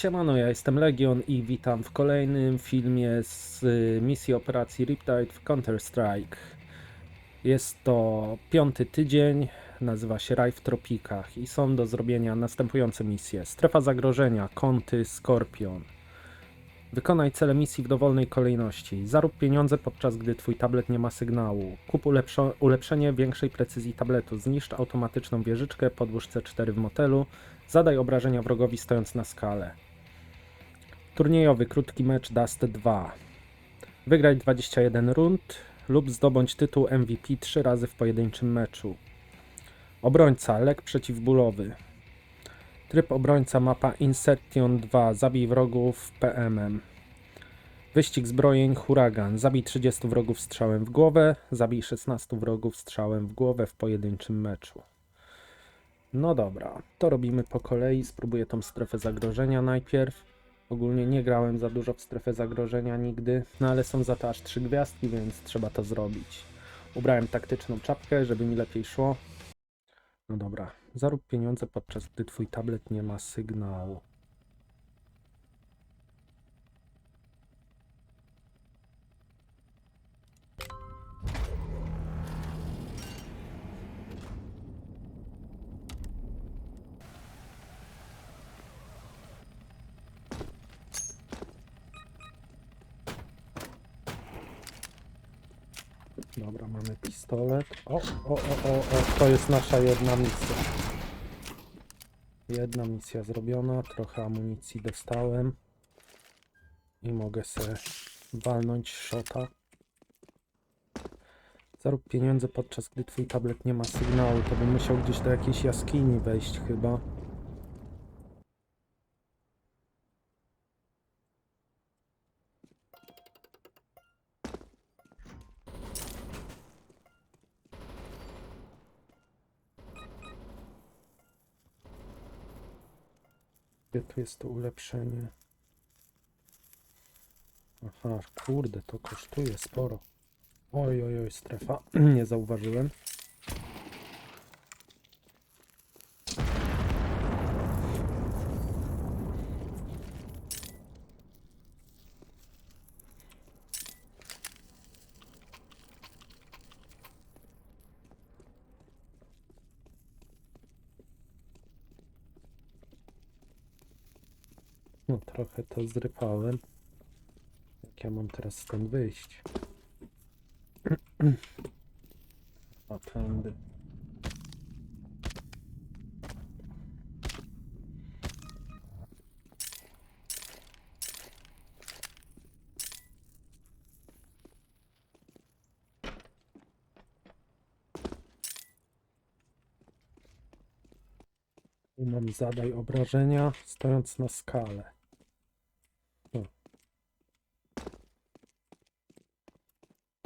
Siemano, ja jestem Legion i witam w kolejnym filmie z y, misji operacji Riptide w Counter-Strike. Jest to piąty tydzień, nazywa się Raj w Tropikach i są do zrobienia następujące misje. Strefa zagrożenia, kąty, skorpion. Wykonaj cele misji w dowolnej kolejności. Zarób pieniądze podczas gdy twój tablet nie ma sygnału. Kup ulepszenie większej precyzji tabletu. Zniszcz automatyczną wieżyczkę, podłóż C4 w motelu. Zadaj obrażenia wrogowi stojąc na skale. Turniejowy krótki mecz Dust 2. Wygraj 21 rund lub zdobądź tytuł MVP 3 razy w pojedynczym meczu. Obrońca, lek przeciwbólowy. Tryb obrońca mapa Insertion 2. Zabij wrogów PMM. Wyścig zbrojeń Huragan. Zabij 30 wrogów strzałem w głowę. Zabij 16 wrogów strzałem w głowę w pojedynczym meczu. No dobra, to robimy po kolei. Spróbuję tą strefę zagrożenia najpierw. Ogólnie nie grałem za dużo w strefę zagrożenia nigdy, no ale są za to aż trzy gwiazdki, więc trzeba to zrobić. Ubrałem taktyczną czapkę, żeby mi lepiej szło. No dobra, zarób pieniądze podczas gdy twój tablet nie ma sygnału. Dobra, mamy pistolet. O, o, o, o, o, to jest nasza jedna misja. Jedna misja zrobiona, trochę amunicji dostałem. I mogę se walnąć shota. Zarób pieniądze podczas gdy twój tablet nie ma sygnału. To bym musiał gdzieś do jakiejś jaskini wejść chyba. Jest to ulepszenie? Aha, kurde, to kosztuje sporo. Oj, oj, oj, strefa. Nie zauważyłem. No, trochę to zrypałem. Jak ja mam teraz stąd wyjść? A tędy. Mam zadaj obrażenia stojąc na skale.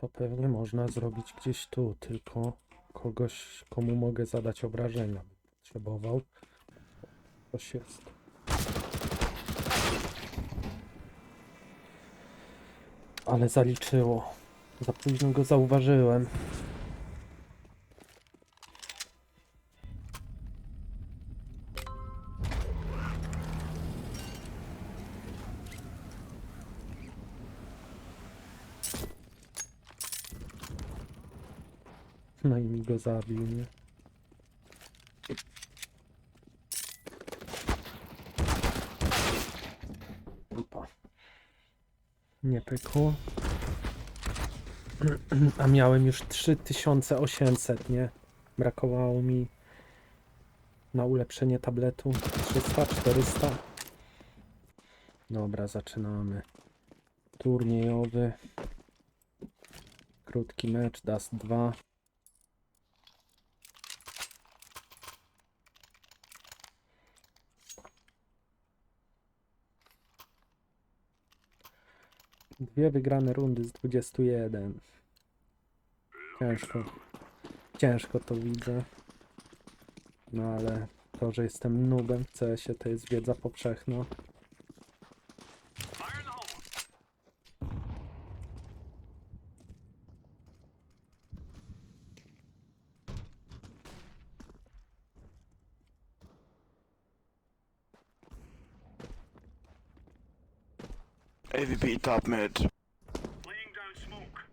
To pewnie można zrobić gdzieś tu, tylko kogoś, komu mogę zadać obrażenia. Potrzebował. Coś jest. Ale zaliczyło. Za późno go zauważyłem. No i mi go zabił, nie? Nie pykło. A miałem już 3800, nie? Brakowało mi na ulepszenie tabletu 300, 400. Dobra, zaczynamy. Turniejowy. Krótki mecz, Dust 2. Dwie wygrane rundy z 21. Ciężko. Ciężko to widzę. No ale to, że jestem nubem w CS-ie, to jest wiedza powszechna. Top mid. Laying down smoke.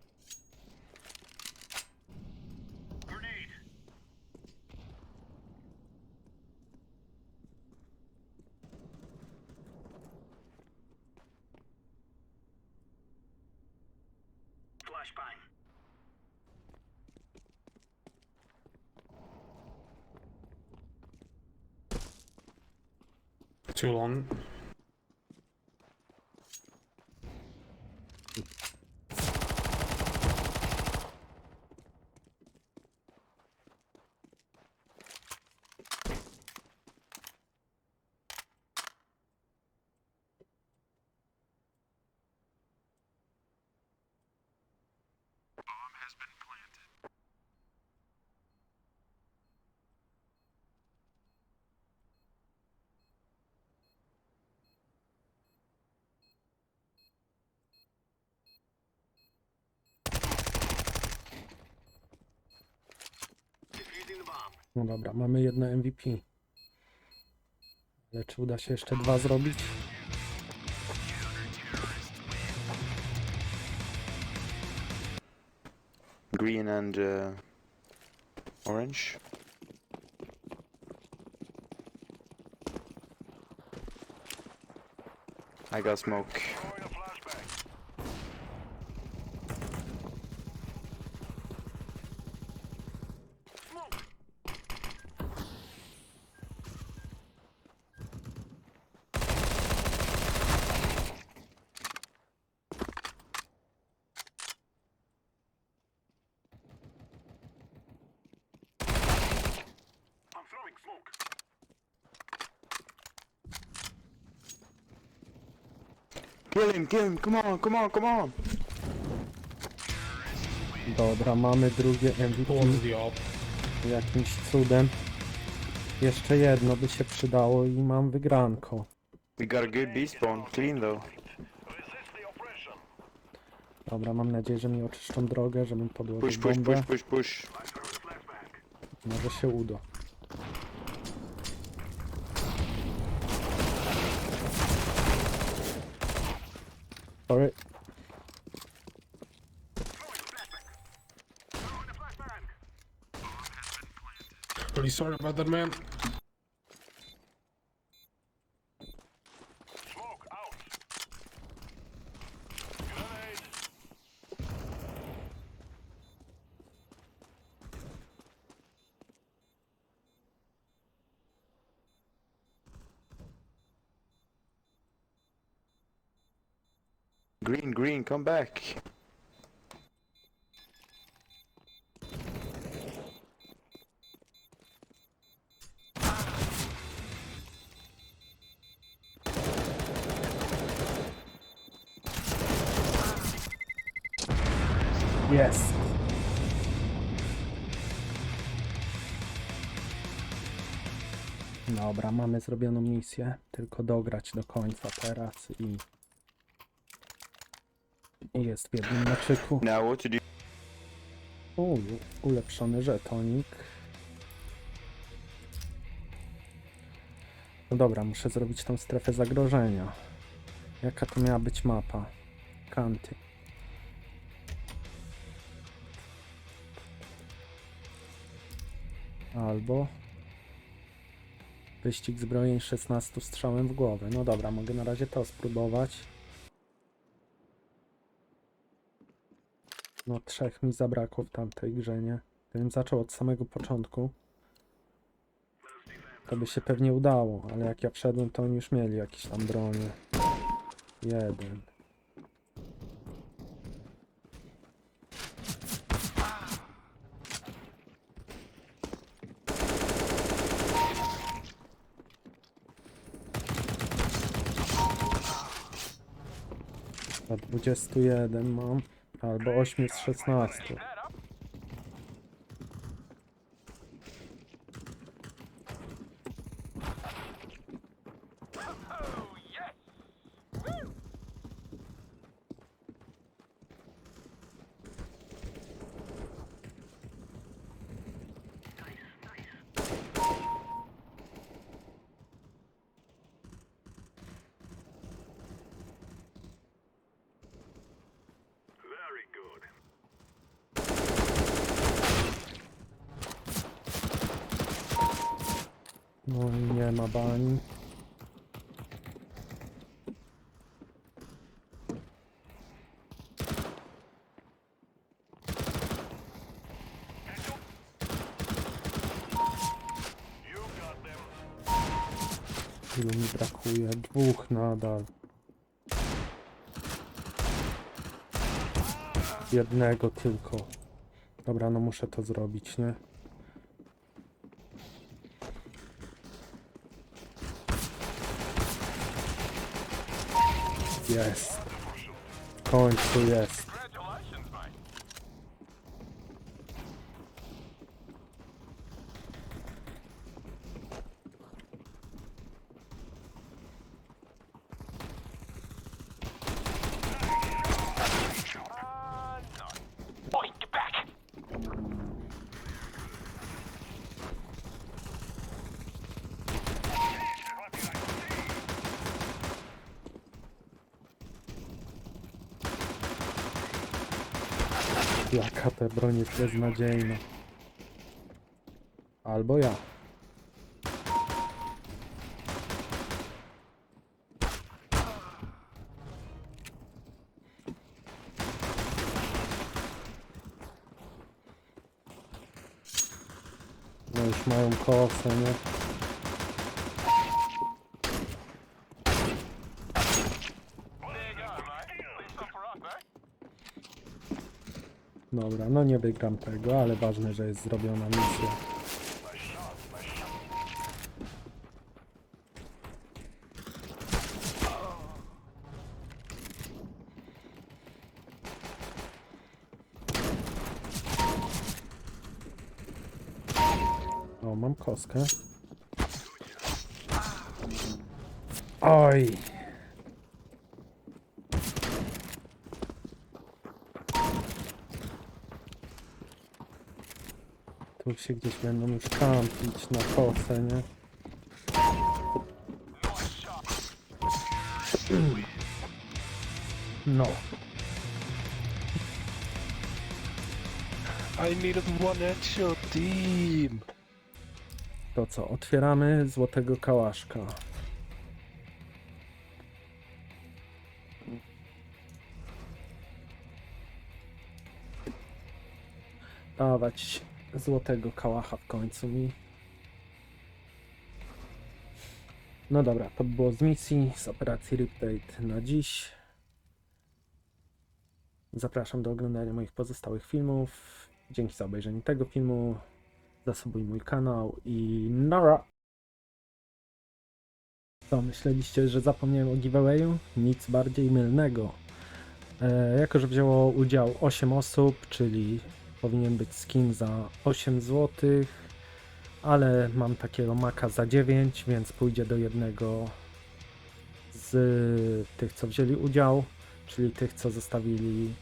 Grenade. Flashbang. Too long. No dobra, mamy jedno MVP. Ale czy uda się jeszcze dwa zrobić? Green and uh, orange. I got smoke. Kill him, kill him, come on, come on, come on! Dobra, mamy drugie MVP. Jakimś cudem. Jeszcze jedno by się przydało i mam wygranko. We got a good B spawn, clean though. Dobra, mam nadzieję, że mi oczyszczą drogę, żebym podłożył Push, push, bombę. push, push, push. Może się uda. turret. Really sorry about that, man. Green, green, come back. Jest. Dobra, mamy zrobioną misję. Tylko dograć do końca teraz i... Jest w jednym meczyku. Now what to do? U, ulepszony żetonik. No dobra, muszę zrobić tą strefę zagrożenia. Jaka to miała być mapa? Kanty. Albo wyścig zbrojeń 16 strzałem w głowę. No dobra, mogę na razie to spróbować. No trzech mi zabrakło w tamtej grze, nie? Gdybym zaczął od samego początku, to by się pewnie udało, ale jak ja wszedłem, to oni już mieli jakieś tam bronie. Jeden. A 21 mam, albo 8 z 16. No i nie ma bani. Ilu mi brakuje? Dwóch nadal. Jednego tylko. Dobra, no muszę to zrobić, nie? Jest. W końcu jest. Jaka ta broń jest beznadziejna. Albo ja. No już mają kosę, nie? Dobra, no nie wygram tego, ale ważne, że jest zrobiona misja. O, mam kostkę. Oj. Się gdzieś będą już kampić na kosę, nie? No. I needed one headshot, team. To co, otwieramy złotego kałaszka. Dawać złotego kałacha w końcu mi. No dobra, to by było z misji, z operacji Riptide na dziś. Zapraszam do oglądania moich pozostałych filmów. Dzięki za obejrzenie tego filmu. Zasubuj mój kanał i nara! Co, myśleliście, że zapomniałem o giveawayu? Nic bardziej mylnego. E, jako, że wzięło udział 8 osób, czyli powinien być skin za 8 zł, ale mam takiego maka za 9, więc pójdzie do jednego z tych, co wzięli udział, czyli tych, co zostawili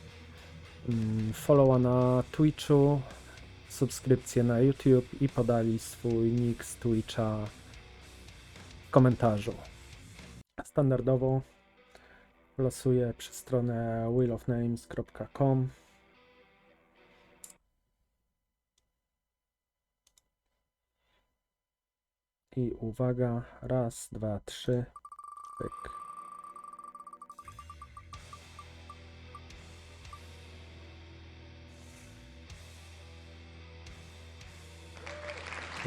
mm, followa na Twitchu, subskrypcję na YouTube i podali swój nick z Twitcha w komentarzu. Standardowo losuję przez stronę wheelofnames.com i uwaga, raz, dwa, trzy, pyk.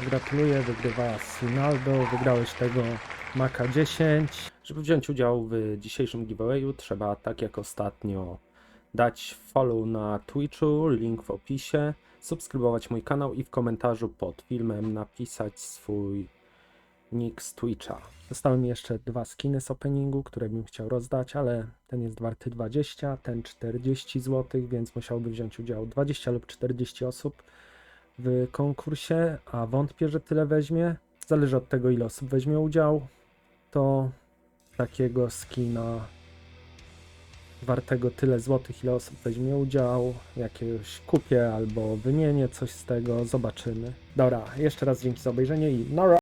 Gratuluję, wygrywa Sinaldo, wygrałeś tego Maka 10. Żeby wziąć udział w dzisiejszym giveawayu trzeba, tak jak ostatnio, dać follow na Twitchu, link w opisie, subskrybować mój kanał i w komentarzu pod filmem napisać swój nick z Twitcha. Zostały mi jeszcze dwa skiny z openingu, które bym chciał rozdać, ale ten jest warty 20, ten 40 zł, więc musiałby wziąć udział 20 lub 40 osób w konkursie, a wątpię, że tyle weźmie. Zależy od tego, ile osób weźmie udział. To takiego skina wartego tyle złotych, ile osób weźmie udział, jakiegoś kupię albo wymienię coś z tego, zobaczymy. Dobra, jeszcze raz dzięki za obejrzenie i nara!